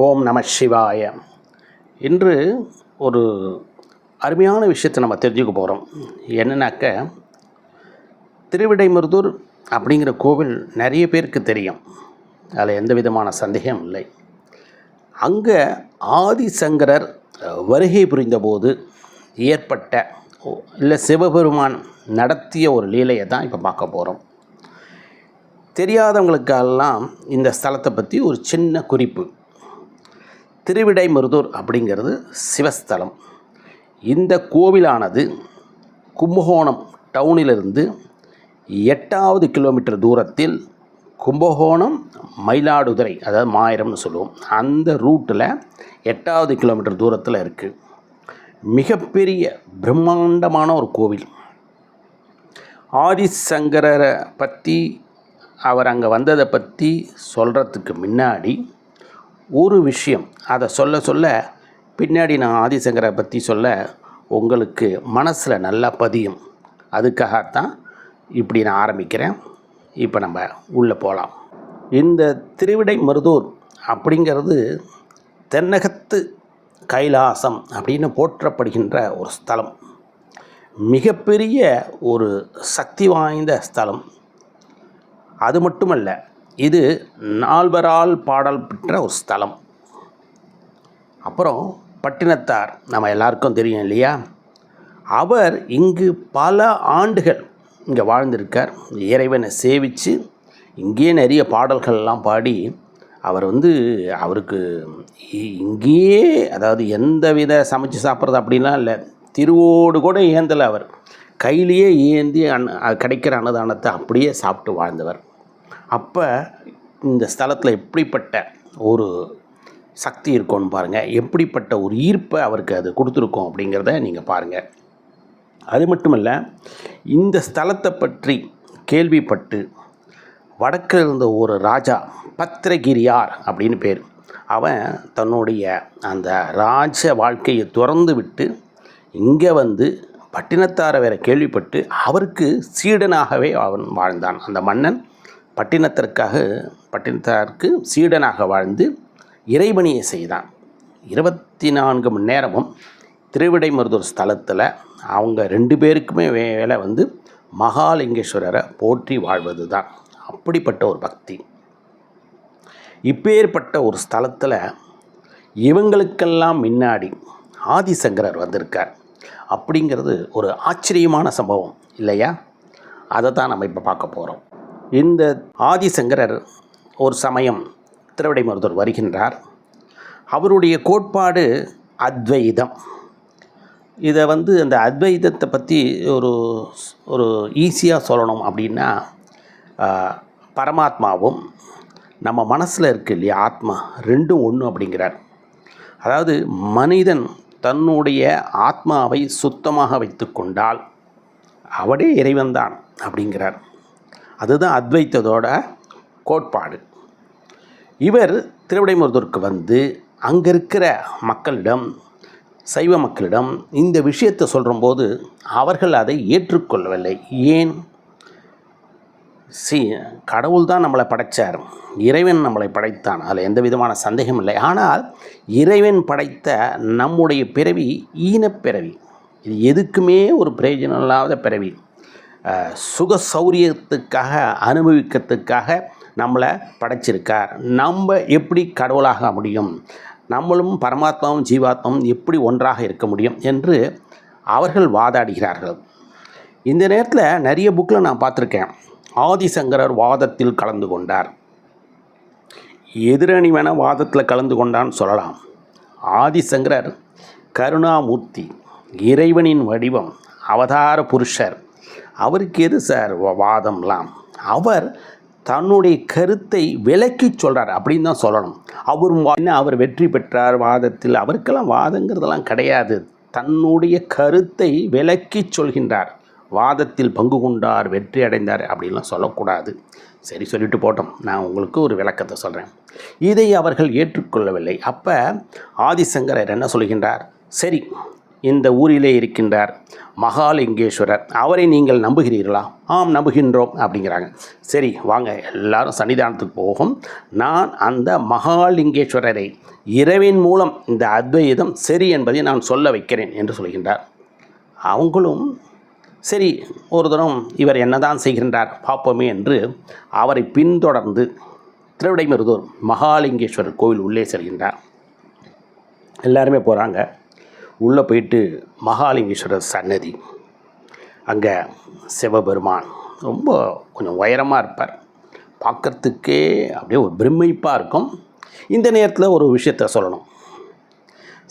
ஓம் நம சிவாய. இன்று ஒரு அருமையான விஷயத்தை நம்ம தெரிஞ்சுக்க போகிறோம் என்னன்னாக்க திருவிடைமருதூர் அப்படிங்கிற கோவில் நிறைய பேருக்கு தெரியும். அதில் எந்த விதமான சந்தேகம் இல்லை. அங்கே ஆதிசங்கரர் வருகை புரிந்தபோது ஏற்பட்ட இல்லை சிவபெருமான் நடத்திய ஒரு லீலையை தான் இப்போ பார்க்க போகிறோம் தெரியாதவங்களுக்கெல்லாம் இந்த ஸ்தலத்தை பற்றி ஒரு சின்ன குறிப்பு. திருவிடைமருதூர் அப்படிங்கிறது சிவஸ்தலம். இந்த கோவிலானது கும்பகோணம் டவுனிலிருந்து எட்டாவது கிலோமீட்டர் தூரத்தில் கும்பகோணம் மயிலாடுதுறை அதாவது மாயிரம்னு சொல்லுவோம். அந்த ரூட்டில் எட்டாவது கிலோமீட்டர் தூரத்தில் இருக்குது மிகப்பெரிய பிரம்மாண்டமான ஒரு கோவில். ஆதிசங்கரரை பற்றி அவர் அங்கே வந்ததை பற்றி சொல்கிறதுக்கு முன்னாடி ஒரு விஷயம் அதை சொல்ல சொல்ல பின்னாடி நான் ஆதிசங்கரை பற்றி சொல்ல உங்களுக்கு மனசில் நல்லா பதியும். அதுக்காகத்தான் இப்படி நான் ஆரம்பிக்கிறேன். இப்போ நம்ம உள்ளே போகலாம் இந்த திருவிடை மருதூர் அப்படிங்கிறது தென்னகத்து கைலாசம் அப்படின்னு போற்றப்படுகின்ற ஒரு ஸ்தலம். மிகப்பெரிய ஒரு சக்தி வாய்ந்த ஸ்தலம். அது மட்டுமல்ல இது நால்வரால் பாடல் பெற்ற ஒரு ஸ்தலம். அப்புறம் பட்டினத்தார் நம்ம எல்லாருக்கும் தெரியும் இல்லையா? அவர் இங்கு பல ஆண்டுகள் இங்கே வாழ்ந்திருக்கார். இறைவனை சேவித்து இங்கேயே நிறைய பாடல்கள்லாம் பாடி அவர் வந்து அவருக்கு இ- இங்கேயே அதாவது எந்த வித சமைச்சு சாப்பிட்றது அப்படிலாம் இல்லை. திருவோடு கூட ஏந்தலை அவர். கையிலேயே ஏந்தி அன் கிடைக்கிற அன்னதானத்தை அப்படியே சாப்பிட்டு வாழ்ந்தவர். அப்போ இந்த ஸ்தலத்தில் எப்படிப்பட்ட ஒரு சக்தி இருக்கும்னு பாருங்கள் எப்படிப்பட்ட ஒரு ஈர்ப்பை அவருக்கு அது கொடுத்துருக்கோம் அப்படிங்கிறத நீங்கள் பாருங்கள் அது மட்டுமல்ல இந்த ஸ்தலத்தை பற்றி கேள்விப்பட்டு வடக்கில் இருந்த ஒரு ராஜா பத்திரகிரியார் அப்படின்னு பேர். அவன் தன்னுடைய அந்த ராஜ வாழ்க்கையை துறந்து விட்டு இங்கே வந்து பட்டினத்தார வேற கேள்விப்பட்டு அவருக்கு சீடனாகவே அவன் வாழ்ந்தான். அந்த மன்னன் பட்டினத்திற்காக பட்டினத்தாருக்கு சீடனாக வாழ்ந்து இறைவனியை செய்தான். இருபத்தி நான்கு மணி நேரமும் திருவிடைமருதூர் ஸ்தலத்தில் அவங்க ரெண்டு பேருக்குமே வேலை வந்து மகாலிங்கேஸ்வரரை போற்றி வாழ்வது தான் அப்படிப்பட்ட ஒரு பக்தி. இப்பேற்பட்ட ஒரு ஸ்தலத்தில் இவங்களுக்கெல்லாம் முன்னாடி ஆதிசங்கரர் வந்திருக்கார். அப்படிங்கிறது ஒரு ஆச்சரியமான சம்பவம் இல்லையா? அதை தான் நம்ம இப்போ பார்க்க போகிறோம் இந்த ஆதிசங்கரர் ஒரு சமயம் திருவிடைமருதூர் வருகின்றார். அவருடைய கோட்பாடு அத்வைதம். இதை வந்து அந்த அத்வைதத்தை பற்றி ஒரு ஒரு ஈஸியாக சொல்லணும் அப்படின்னா பரமாத்மாவும் நம்ம மனசில் இருக்கு இல்லையா ஆத்மா ரெண்டும் ஒன்று அப்படிங்கிறார். அதாவது மனிதன் தன்னுடைய ஆத்மாவை சுத்தமாக வைத்துக்கொண்டால் அவடே இறைவன்தான் அப்படிங்கிறார். அதுதான் அத்வைத்ததோட கோட்பாடு. இவர் திருவிடைமுருதூருக்கு வந்து அங்கே இருக்கிற மக்களிடம் சைவ மக்களிடம் இந்த விஷயத்தை சொல்கிறபோது அவர்கள் அதை ஏற்றுக்கொள்ளவில்லை. ஏன்? சி கடவுள் தான் நம்மளை படைத்தார் இறைவன் நம்மளை படைத்தான். அதில் எந்த விதமான சந்தேகம் இல்லை. ஆனால் இறைவன் படைத்த நம்முடைய பிறவி ஈனப்பிறவி இது எதுக்குமே ஒரு பிரயோஜனம் இல்லாத பிறவி. சுக சௌரியத்துக்காக அனுபவிக்கிறதுக்காக நம்மளை படைச்சிருக்கார். நம்ம எப்படி கடவுளாக முடியும்? நம்மளும் பரமாத்மாவும் ஜீவாத்மாவும் எப்படி ஒன்றாக இருக்க முடியும் என்று அவர்கள் வாதாடுகிறார்கள். இந்த நேரத்தில் நிறைய புக்கில் நான் பார்த்துருக்கேன். ஆதிசங்கரர் வாதத்தில் கலந்து கொண்டார். எதிரணி வேண வாதத்தில் கலந்து கொண்டான்னு சொல்லலாம். ஆதிசங்கரர் கருணாமூர்த்தி இறைவனின் வடிவம் அவதார புருஷர் அவருக்கு எது சார் வாதம்லாம்? அவர் தன்னுடைய கருத்தை விலக்கி சொல்கிறார் அப்படின்னு தான் சொல்லணும். அவர் என்ன அவர் வெற்றி பெற்றார் வாதத்தில்? அவருக்கெல்லாம் வாதங்கிறதெல்லாம் கிடையாது. தன்னுடைய கருத்தை விலக்கி சொல்கின்றார். வாதத்தில் பங்கு கொண்டார் வெற்றி அடைந்தார் அப்படின்லாம் சொல்லக்கூடாது. சரி சொல்லிட்டு போட்டோம். நான் உங்களுக்கு ஒரு விளக்கத்தை சொல்கிறேன் இதை அவர்கள் ஏற்றுக்கொள்ளவில்லை. அப்போ ஆதிசங்கரர் என்ன சொல்கின்றார்? சரி இந்த ஊரிலே இருக்கின்றார் மகாலிங்கேஸ்வரர். அவரை நீங்கள் நம்புகிறீர்களா? ஆம் நம்புகின்றோம் அப்படிங்கிறாங்க. சரி வாங்க எல்லாரும் சன்னிதானத்துக்கு போகும். நான் அந்த மகாலிங்கேஸ்வரரை இரவின் மூலம் இந்த அத்வைதம் சரி என்பதை நான் சொல்ல வைக்கிறேன் என்று சொல்கின்றார். அவங்களும் சரி ஒரு தினம் இவர் என்னதான் செய்கின்றார் பார்ப்போமே என்று அவரை பின்தொடர்ந்து திருவிடைமருதூர் மகாலிங்கேஸ்வரர் கோவில் உள்ளே செல்கின்றார். எல்லாருமே போகிறாங்க உள்ளே போயிட்டு மகாலிங்கேஸ்வரர் சன்னதி. அங்கே சிவபெருமான் ரொம்ப கொஞ்சம் உயரமாக இருப்பார். பார்க்கறதுக்கே அப்படியே ஒரு பிரமிப்பாக இருக்கும். இந்த நேரத்தில் ஒரு விஷயத்த சொல்லணும்.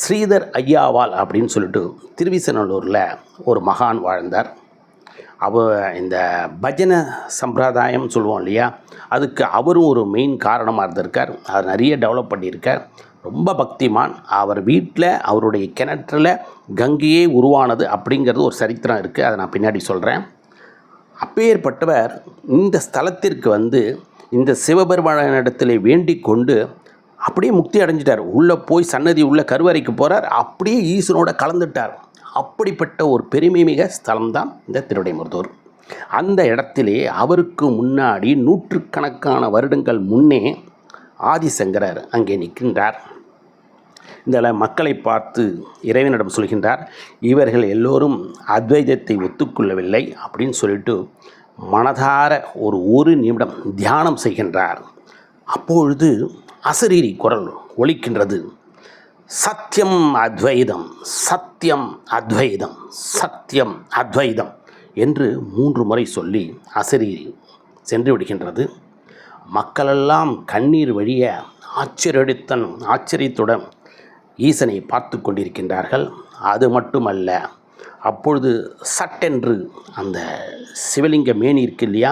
ஸ்ரீதர் ஐயாவால் அப்படின்னு சொல்லிட்டு திருவிசநல்லூரில் ஒரு மகான் வாழ்ந்தார். அவ இந்த பஜன சம்பிரதாயம் சொல்லுவோம் இல்லையா? அதுக்கு அவரும் ஒரு மெயின் காரணமாக இருந்திருக்கார். அவர் நிறைய டெவலப் பண்ணியிருக்கார். ரொம்ப பக்திமான். அவர் வீட்டில் அவருடைய கிணற்றில் கங்கையே உருவானது அப்படிங்கிறது ஒரு சரித்திரம் இருக்குது அதை நான் பின்னாடி சொல்கிறேன் அப்பேற்பட்டவர் இந்த ஸ்தலத்திற்கு வந்து இந்த சிவபெருமானிடத்தில் வேண்டி கொண்டு அப்படியே முக்தி அடைஞ்சிட்டார். உள்ளே போய் சன்னதி உள்ள கருவறைக்கு போகிறார் அப்படியே ஈசனோட கலந்துட்டார். அப்படிப்பட்ட ஒரு பெருமை மிக ஸ்தலம்தான் இந்த திருவிடைமருதூர். அந்த இடத்திலே அவருக்கு முன்னாடி நூற்றுக்கணக்கான வருடங்கள் முன்னே ஆதிசங்கரர் அங்கே நிற்கின்றார். இந்த மக்களை பார்த்து இறைவனிடம் சொல்கின்றார் இவர்கள் எல்லோரும் அத்வைதத்தை ஒத்துக்கொள்ளவில்லை அப்படின்னு சொல்லிட்டு மனதார ஒரு ஒரு நிமிடம் தியானம் செய்கின்றார். அப்பொழுது அசரீரி குரல் ஒழிக்கின்றது சத்தியம் அத்வைதம் சத்தியம் அத்வைதம் சத்தியம் அத்வைதம் என்று மூன்று முறை சொல்லி அசரீரி சென்று விடுகின்றது. மக்களெல்லாம் கண்ணீர் வழிய ஆச்சரியத்தன் ஆச்சரியத்துடன் ஈசனை பார்த்து கொண்டிருக்கின்றார்கள். அது மட்டுமல்ல அப்பொழுது சட்டென்று அந்த சிவலிங்க மேனி இருக்கு இல்லையா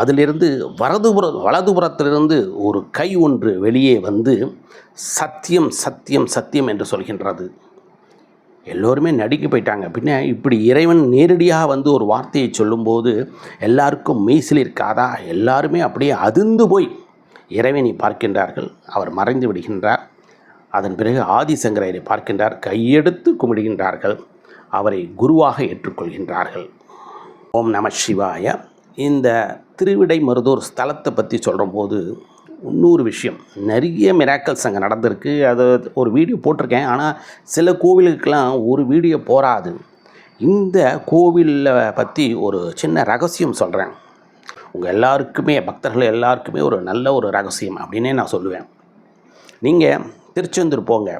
அதிலிருந்து வரதுபுற வலதுபுறத்திலிருந்து ஒரு கை ஒன்று வெளியே வந்து சத்தியம் சத்தியம் சத்தியம் என்று சொல்கின்றது. எல்லோருமே நடுக்கி போயிட்டாங்க. பின்ன இப்படி இறைவன் நேரடியாக வந்து ஒரு வார்த்தையை சொல்லும்போது எல்லாருக்கும் மெய்சில் இருக்காதா? எல்லாருமே அப்படியே அதிர்ந்து போய் இறைவனை பார்க்கின்றார்கள். அவர் மறைந்து விடுகின்றார். அதன் பிறகு ஆதிசங்கரரை பார்க்கின்றார். கையெடுத்து கும்பிடுகின்றார்கள். அவரை குருவாக ஏற்றுக்கொள்கின்றார்கள். ஓம் நம சிவாய. இந்த திருவிடை மருதூர் ஸ்தலத்தை பற்றி சொல்கிற போது இன்னொரு விஷயம். நிறைய மிராக்கல்ஸ் அங்கே நடந்திருக்கு. அதை ஒரு வீடியோ போட்டிருக்கேன். ஆனால் சில கோவிலுக்கெல்லாம் ஒரு வீடியோ போராது இந்த கோவிலில் பற்றி ஒரு சின்ன ரகசியம் சொல்கிறேன் உங்கள் எல்லாருக்குமே பக்தர்கள் எல்லாருக்குமே ஒரு நல்ல ஒரு ரகசியம் அப்படின்னே நான் சொல்லுவேன். நீங்கள் திருச்செந்தூர் போங்க.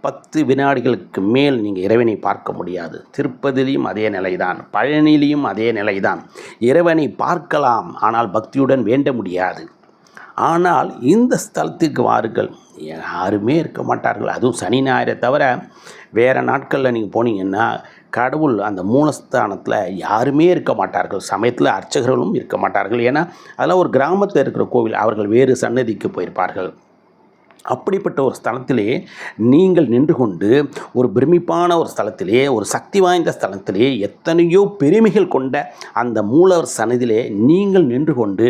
பத்து வினாடிகளுக்கு மேல் நீங்கள் இறைவனை பார்க்க முடியாது. திருப்பதிலையும் அதே நிலைதான். பழனிலையும் அதே நிலைதான். இறைவனை பார்க்கலாம். ஆனால் பக்தியுடன் வேண்ட முடியாது. ஆனால் இந்த ஸ்தலத்துக்கு வாருங்கள். யாருமே இருக்க மாட்டார்கள். அதுவும் சனி ஞாயிறை தவிர வேறு நாட்களில் நீங்கள் போனீங்கன்னா கடவுள் அந்த மூலஸ்தானத்தில் யாருமே இருக்க மாட்டார்கள். சமயத்தில் அர்ச்சகர்களும் இருக்க மாட்டார்கள். ஏன்னா அதெல்லாம் ஒரு கிராமத்தில் இருக்கிற கோவில். அவர்கள் வேறு சன்னதிக்கு போயிருப்பார்கள். அப்படிப்பட்ட ஒரு ஸ்தலத்திலே நீங்கள் நின்று கொண்டு ஒரு பிரமிப்பான ஒரு ஸ்தலத்திலே ஒரு சக்தி வாய்ந்த ஸ்தலத்திலே எத்தனையோ பெருமைகள் கொண்ட அந்த மூலவர் சன்னதியிலே நீங்கள் நின்று கொண்டு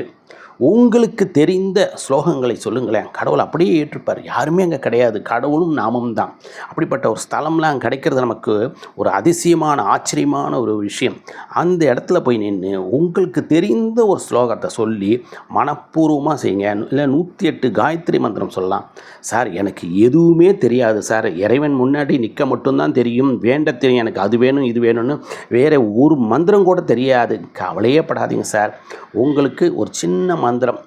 உங்களுக்கு தெரிந்த ஸ்லோகங்களை சொல்லுங்களேன். கடவுள் அப்படியே ஏற்றுப்பார் யாருமே அங்கே கிடையாது. கடவுளும் நாமும் தான். அப்படிப்பட்ட ஒரு ஸ்தலம்லாம் அங்கே கிடைக்கிறது நமக்கு ஒரு அதிசயமான ஆச்சரியமான ஒரு விஷயம். அந்த இடத்துல போய் நின்று உங்களுக்கு தெரிந்த ஒரு ஸ்லோகத்தை சொல்லி மனப்பூர்வமாக செய்யுங்க. இல்லை நூற்றி எட்டு காயத்ரி மந்திரம் சொல்லலாம். சார் எனக்கு எதுவுமே தெரியாது சார். இறைவன் முன்னாடி நிற்க மட்டும்தான் தெரியும். வேண்ட தெரியும். எனக்கு அது வேணும் இது வேணும்னு வேறு ஒரு மந்திரம் கூட தெரியாது. கவலையே படாதீங்க சார். உங்களுக்கு ஒரு சின்ன மந்திரம்.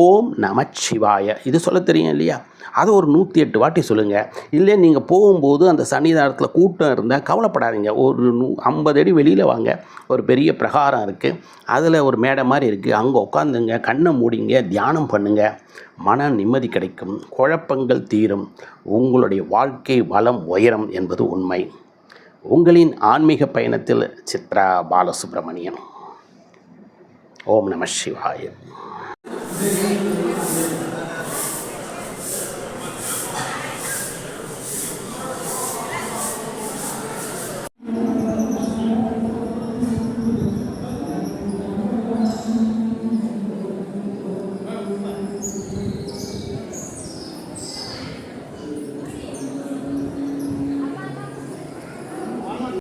ஓம் நமச்சிவாய. இது சொல்ல தெரியும் இல்லையா? அதை ஒரு நூற்றி எட்டு வாட்டி சொல்லுங்கள் இல்லை நீங்கள் போகும்போது அந்த சன்னிதானத்தில் கூட்டம் இருந்தால் கவலைப்படாதீங்க. ஒரு நூ ஐம்பது அடி வெளியில் வாங்க. ஒரு பெரிய பிரகாரம் இருக்குது அதில் ஒரு மேடை மாதிரி இருக்குது அங்கே உட்காந்துங்க கண்ணை மூடிங்க தியானம் பண்ணுங்கள் மன நிம்மதி கிடைக்கும். குழப்பங்கள் தீரும். உங்களுடைய வாழ்க்கை வளம் உயரம் என்பது உண்மை. உங்களின் ஆன்மீக பயணத்தில் சித்ரா பாலசுப்ரமணியன். ஓம் நம சிவாய